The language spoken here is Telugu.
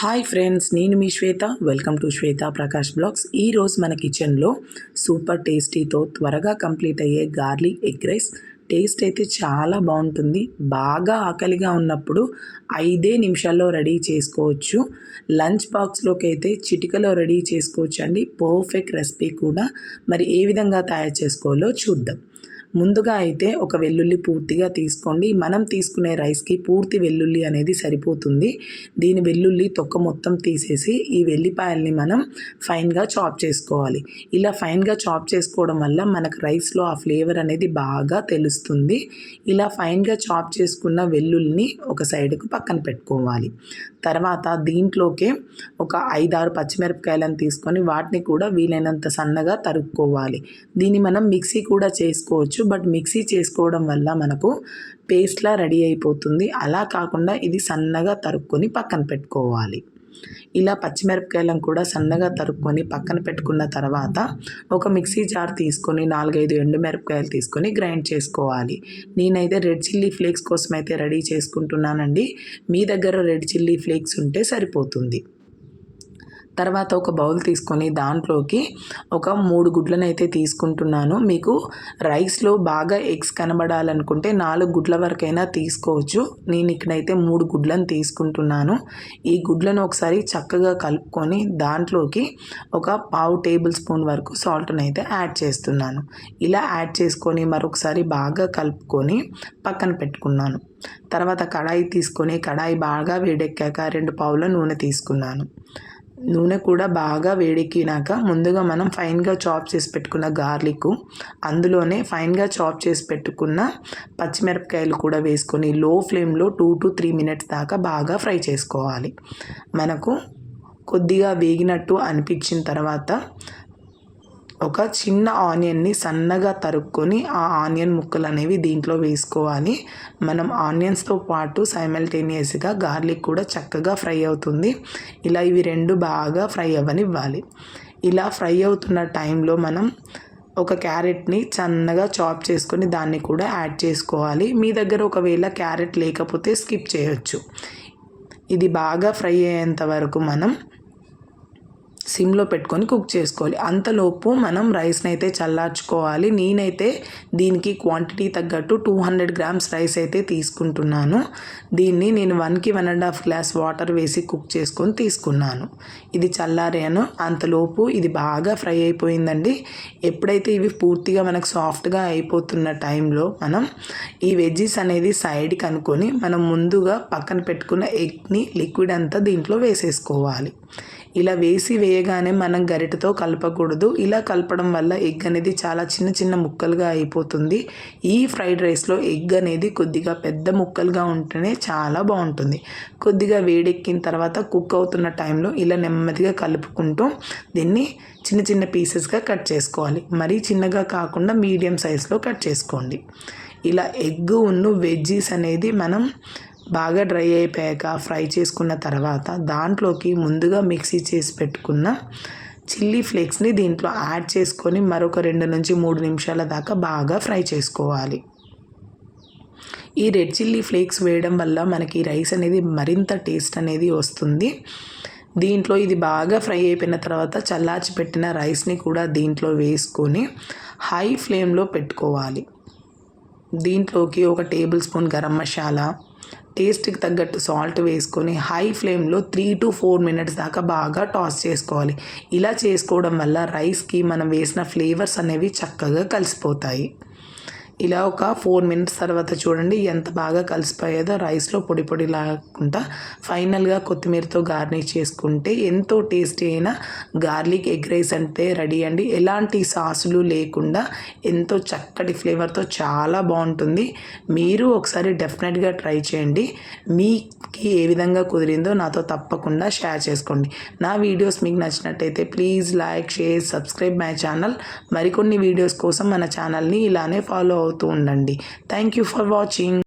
హాయ్ ఫ్రెండ్స్ నేను మీ Shweta. Welcome to Shweta Prakash blogs. ఈరోజు మన కిచెన్లో సూపర్ టేస్టీతో త్వరగా కంప్లీట్ అయ్యే గార్లిక్ ఎగ్ రైస్ టేస్ట్ అయితే చాలా బాగుంటుంది. బాగా ఆకలిగా ఉన్నప్పుడు ఐదే నిమిషాల్లో రెడీ చేసుకోవచ్చు. లంచ్ బాక్స్లోకి అయితే చిటికలో రెడీ చేసుకోవచ్చు అండి. పర్ఫెక్ట్ రెసిపీ కూడా. మరి ఏ విధంగా తయారు చేసుకోవాలో చూద్దాం. ముందుగా అయితే ఒక వెల్లుల్లి పూర్తిగా తీసుకోండి. మనం తీసుకునే రైస్కి పూర్తి వెల్లుల్లి అనేది సరిపోతుంది. దీని వెల్లుల్లి తొక్క మొత్తం తీసేసి ఈ వెల్లిపాయల్ని మనం ఫైన్గా చాప్ చేసుకోవాలి. ఇలా ఫైన్గా చాప్ చేసుకోవడం వల్ల మనకు రైస్లో ఆ ఫ్లేవర్ అనేది బాగా తెలుస్తుంది. ఇలా ఫైన్గా చాప్ చేసుకున్న వెల్లుల్లిని ఒక సైడ్కు పక్కన పెట్టుకోవాలి. తర్వాత దీంట్లోకే ఒక ఐదారు పచ్చిమిరపకాయలను తీసుకొని వాటిని కూడా వీలైనంత సన్నగా తరుక్కోవాలి. దీన్ని మనం మిక్సీ కూడా చేసుకోవచ్చు. బట్ మిక్సీ చేసుకోవడం వల్ల మనకు పేస్ట్లా రెడీ అయిపోతుంది. అలా కాకుండా ఇది సన్నగా తరుక్కొని పక్కన పెట్టుకోవాలి. ఇలా పచ్చిమిరపకాయలను కూడా సన్నగా తరుక్కొని పక్కన పెట్టుకున్న తర్వాత ఒక మిక్సీ జార్ తీసుకొని నాలుగైదు ఎండుమిరపకాయలు తీసుకొని గ్రైండ్ చేసుకోవాలి. నేనైతే రెడ్ చిల్లీ ఫ్లేక్స్ కోసం అయితే రెడీ చేసుకుంటున్నానండి. మీ దగ్గర రెడ్ చిల్లీ ఫ్లేక్స్ ఉంటే సరిపోతుంది. తర్వాత ఒక బౌల్ తీసుకొని దాంట్లోకి ఒక మూడు గుడ్లను అయితే తీసుకుంటున్నాను. మీకు రైస్లో బాగా ఎగ్స్ కనబడాలనుకుంటే నాలుగు గుడ్ల వరకైనా తీసుకోవచ్చు. నేను ఇక్కడైతే మూడు గుడ్లను తీసుకుంటున్నాను. ఈ గుడ్లను ఒకసారి చక్కగా కలుపుకొని దాంట్లోకి ఒక పావు టేబుల్ స్పూన్ వరకు సాల్ట్ని అయితే యాడ్ చేస్తున్నాను. ఇలా యాడ్ చేసుకొని మరొకసారి బాగా కలుపుకొని పక్కన పెట్టుకున్నాను. తర్వాత కడాయి తీసుకొని కడాయి బాగా వేడెక్కాక రెండు పావుల నూనె తీసుకున్నాను. నూనె కూడా బాగా వేడెక్కినాక ముందుగా మనం ఫైన్గా చాప్ చేసి పెట్టుకున్న గార్లిక్ అందులోనే ఫైన్గా చాప్ చేసి పెట్టుకున్న పచ్చిమిరపకాయలు కూడా వేసుకొని లో ఫ్లేమ్లో టూ టు త్రీ మినిట్స్ దాకా బాగా ఫ్రై చేసుకోవాలి. మనకు కొద్దిగా వేగినట్టు అనిపించిన తర్వాత ఒక చిన్న ఆనియన్ని సన్నగా తరుక్కొని ఆ ఆనియన్ ముక్కలు అనేవి దీంట్లో వేసుకోవాలి. మనం ఆనియన్స్తో పాటు సైమల్టేనియస్గా గార్లిక్ కూడా చక్కగా ఫ్రై అవుతుంది. ఇలా ఇవి రెండు బాగా ఫ్రై అవ్వనివ్వాలి. ఇలా ఫ్రై అవుతున్న టైంలో మనం ఒక క్యారెట్ని సన్నగా చాప్ చేసుకొని దాన్ని కూడా యాడ్ చేసుకోవాలి. మీ దగ్గర ఒకవేళ క్యారెట్ లేకపోతే స్కిప్ చేయొచ్చు. ఇది బాగా ఫ్రై అయ్యేంత వరకు మనం సిమ్లో పెట్టుకొని కుక్ చేసుకోవాలి. అంతలోపు మనం రైస్ని అయితే చల్లార్చుకోవాలి. నేనైతే దీనికి క్వాంటిటీ తగ్గట్టు టూ హండ్రెడ్ గ్రామ్స్ రైస్ అయితే తీసుకుంటున్నాను. దీన్ని నేను వన్కి one and half glass water వేసి కుక్ చేసుకొని తీసుకున్నాను. ఇది చల్లారాను. అంతలోపు ఇది బాగా ఫ్రై అయిపోయిందండి. ఎప్పుడైతే ఇవి పూర్తిగా మనకు సాఫ్ట్గా అయిపోతున్న టైంలో మనం ఈ వెజ్జీస్ అనేది సైడ్కి అనుకొని మనం ముందుగా పక్కన పెట్టుకున్న ఎగ్ని లిక్విడ్ అంతా దీంట్లో వేసేసుకోవాలి. ఇలా వేసి వేయగానే మనం గరిటతో కలపకూడదు. ఇలా కలపడం వల్ల ఎగ్ అనేది చాలా చిన్న చిన్న ముక్కలుగా అయిపోతుంది. ఈ ఫ్రైడ్ రైస్లో ఎగ్ అనేది కొద్దిగా పెద్ద ముక్కలుగా ఉంటేనే చాలా బాగుంటుంది. కొద్దిగా వేడెక్కిన తర్వాత కుక్ అవుతున్న టైంలో ఇలా నెమ్మదిగా కలుపుకుంటూ దీన్ని చిన్న చిన్న పీసెస్గా కట్ చేసుకోవాలి. మరీ చిన్నగా కాకుండా మీడియం సైజులో కట్ చేసుకోండి. ఇలా ఎగ్ ఉన్ను వెజ్జీస్ అనేది మనం బాగా డ్రై అయిపోయాక ఫ్రై చేసుకున్న తర్వాత దాంట్లోకి ముందుగా మిక్సీ చేసి పెట్టుకున్న చిల్లీ ఫ్లేక్స్ని దీంట్లో యాడ్ చేసుకొని మరొక రెండు నుంచి మూడు నిమిషాల దాకా బాగా ఫ్రై చేసుకోవాలి. ఈ రెడ్ చిల్లీ ఫ్లేక్స్ వేయడం వల్ల మనకి రైస్ అనేది మరింత టేస్ట్ అనేది వస్తుంది. దీంట్లో ఇది బాగా ఫ్రై అయిపోయిన తర్వాత చల్లార్చి పెట్టిన రైస్ని కూడా దీంట్లో వేసుకొని హై ఫ్లేమ్లో పెట్టుకోవాలి. దీంట్లోకి ఒక టేబుల్ స్పూన్ గరం మసాలా టేస్ట్కి తగ్గట్టు సాల్ట్ వేసుకొని హై ఫ్లేమ్లో త్రీ టు ఫోర్ మినిట్స్ దాకా బాగా టాస్ చేసుకోవాలి. ఇలా చేసుకోవడం వల్ల రైస్కి మనం వేసిన ఫ్లేవర్స్ అనేవి చక్కగా కలిసిపోతాయి. ఇలా ఒక ఫోర్ మినిట్స్ తర్వాత చూడండి ఎంత బాగా కలిసిపోయేదో రైస్లో పొడి పొడి లాగకుండా ఫైనల్గా కొత్తిమీరతో గార్నిష్ చేసుకుంటే ఎంతో టేస్టీ అయిన గార్లిక్ ఎగ్ రైస్ అంటే రెడీ అండి. ఎలాంటి సాసులు లేకుండా ఎంతో చక్కటి ఫ్లేవర్తో చాలా బాగుంటుంది. మీరు ఒకసారి డెఫినెట్గా ట్రై చేయండి. మీకు ఏ విధంగా కుదిరిందో నాతో తప్పకుండా షేర్ చేసుకోండి. నా వీడియోస్ మీకు నచ్చినట్టయితే please like share subscribe my channel. మరికొన్ని వీడియోస్ కోసం మన ఛానల్ని ఇలానే ఫాలో అవుతూ ఉండండి. Thank you for watching